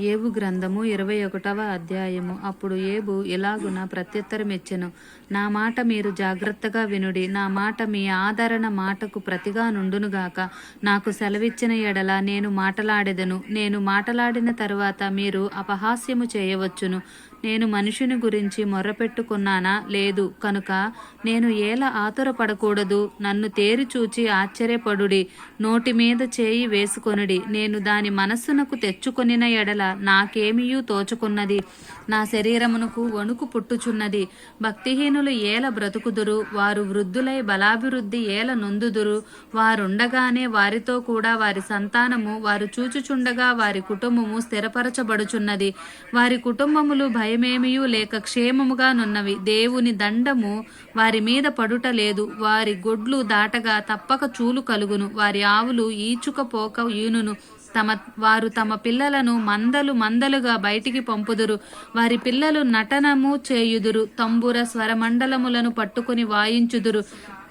ఏబు గ్రంథము ఇరవై ఒకటవ అధ్యాయము. అప్పుడు ఏబు ఇలాగున ప్రత్యుత్తరమిచ్చెను నా మాట మీరు జాగ్రత్తగా వినుడి నా మాట మీ ఆదరణ మాటకు ప్రతిగా నుండునుగాక నాకు సెలవిచ్చిన ఎడల నేను మాటలాడెదను నేను మాటలాడిన తరువాత మీరు అపహాస్యము చేయవచ్చును. నేను మనిషిని గురించి మొర్రపెట్టుకున్నానా లేదు. కనుక నేను ఎలా ఆతురపడకూడదు. నన్ను తేరి చూచి ఆశ్చర్యపడుడి. నోటి మీద చేయి వేసుకొనుడి. నేను దాని మనస్సునకు తెచ్చుకొనిన ఎడల నాకేమియూ తోచుకున్నది. నా శరీరమునకు వణుకు పుట్టుచున్నది. భక్తిహీనులు ఏల బ్రతుకుదురు. వారు వృద్ధులై బలాభివృద్ధి ఏల నొందుదురు. వారుండగానే వారితో కూడా వారి సంతానము వారు చూచుచుండగా వారి కుటుంబము స్థిరపరచబడుచున్నది. వారి కుటుంబములు భయ భయమేమియూ లేక క్షేమముగా నున్నవి. దేవుని దండము వారి మీద పడుట లేదు. వారి గొడ్లు దాటగా తప్పక చూలు కలుగును. వారి ఆవులు ఈచుకపోక ఈనును. తమ వారు తమ పిల్లలను మందలు మందలుగా బయటికి పంపుదురు. వారి పిల్లలు నటనము చేయుదురు. తంబుర స్వరమండలములను పట్టుకుని వాయించుదురు.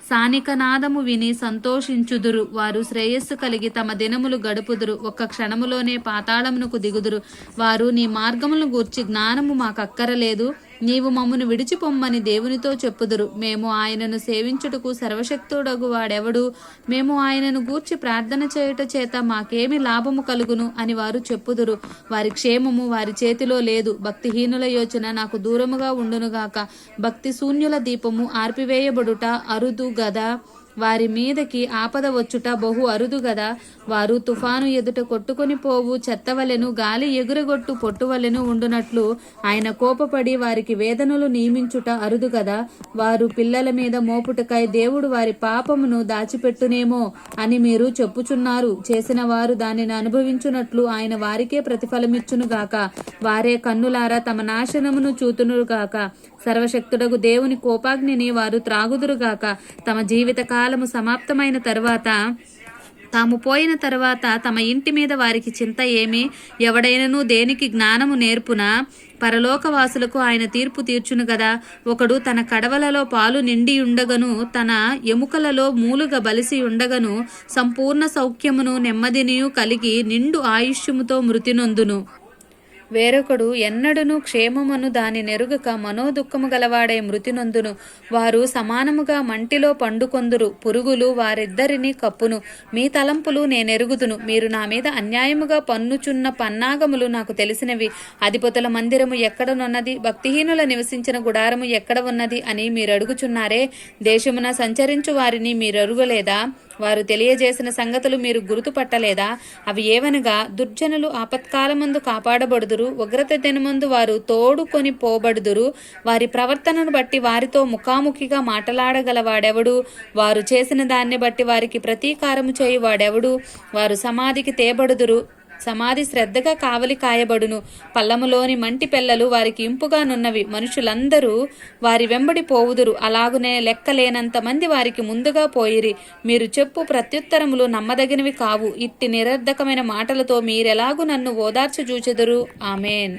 సానికనాదము విని సంతోషించుదురు. వారు శ్రేయస్సు కలిగి తమ దినములు గడుపుదురు. ఒక్క క్షణములోనే పాతాళమునకు దిగుదురు. వారు నీ మార్గములను గూర్చి జ్ఞానము మాకక్కరలేదు. నీవు మమ్మను విడిచిపొమ్మని దేవునితో చెప్పుదురు. మేము ఆయనను సేవించుటకు సర్వశక్తుడగు వాడెవడు? మేము ఆయనను గూర్చి ప్రార్థన చేయుట చేత మాకేమి లాభము కలుగును అని వారు చెప్పుదురు. వారి క్షేమము వారి చేతిలో లేదు. భక్తిహీనుల యోచన నాకు దూరముగా ఉండునుగాక. భక్తి శూన్యుల దీపము ఆర్పివేయబడుట అరుదు గదా? వారి మీదకి ఆపద వచ్చుట బహు అరుదు గదా. వారు తుఫాను ఎదుట కొట్టుకొని పోవు చెత్తవలెను గాలి ఎగురగొట్టు పొట్టువలెను ఉండునట్లు ఆయన కోపపడి వారికి వేదనలు నియమించుట అరుదు గదా. వారు పిల్లల మీద మోపుటకై దేవుడు వారి పాపమును దాచిపెట్టునేమో అని మీరు చెప్పుచున్నారు. చేసిన వారు దానిని అనుభవించున్నట్లు ఆయన వారికే ప్రతిఫలమిచ్చునుగాక వారే కన్నులారా తమ నాశనమును చూతునుగాక సర్వశక్తుడగు దేవుని కోపాగ్నిని వారు త్రాగుదురుగాక తమ జీవితకాల కాలము సమాప్తమైన తరువాత తాము పోయిన తర్వాత తమ ఇంటి మీద వారికి చింత ఏమి? ఎవడైనను దేనికి జ్ఞానము నేర్పునా? పరలోకవాసులకు ఆయన తీర్పు తీర్చును గదా. ఒకడు తన కడవలలో పాలు నిండి ఉండగను తన ఎముకలలో మూలుగ బలిసి ఉండగను సంపూర్ణ సౌఖ్యమును నెమ్మదినియు కలిగి నిండు ఆయుష్యముతో మృతి నొందును. వేరొకడు ఎన్నడును క్షేమమును దాని నెరుగక మనోదుఖము గలవాడే మృతినందును. వారు సమానముగా మంటిలో పండుకొందురు. పురుగులు వారిద్దరిని కప్పును. మీ తలంపులు నేనెరుగుదును. మీరు నా మీద అన్యాయముగా పన్నుచున్న పన్నాగములు నాకు తెలిసినవి. అధిపతుల మందిరము ఎక్కడనున్నది? భక్తిహీనుల నివసించిన గుడారము ఎక్కడ ఉన్నది అని మీరు అడుగుచున్నారే? దేశమున సంచరించు వారిని మీరు అరుగలేదా వారు తెలియజేసిన సంగతులు మీరు గుర్తుపట్టలేదా? అవి ఏవనగా దుర్జనులు ఆపత్కాలమందు కాపాడబడుదురు ఉగ్రత దినమందు వారు తోడుకొని పోబడుదురు వారి ప్రవర్తనను బట్టి వారితో ముఖాముఖిగా మాట్లాడగలవాడెవడు? వారు చేసిన దాన్ని బట్టి వారికి ప్రతీకారము చేయువాడెవడు? వారు సమాధికి తేబడుదురు సమాధి శ్రద్ధగా కావలి కాయబడును. పల్లములోని మంటి పిల్లలు వారికి ఇంపుగానున్నవి మనుషులందరూ వారి వెంబడి పోవుదురు. అలాగునే లెక్కలేనంత మంది వారికి ముందుగా పోయిరి. మీరు చెప్పు ప్రత్యుత్తరములు నమ్మదగినవి కావు. ఇట్టి నిరర్ధకమైన మాటలతో మీరెలాగు నన్ను ఓదార్చు చూచెదరు ఆమెన్.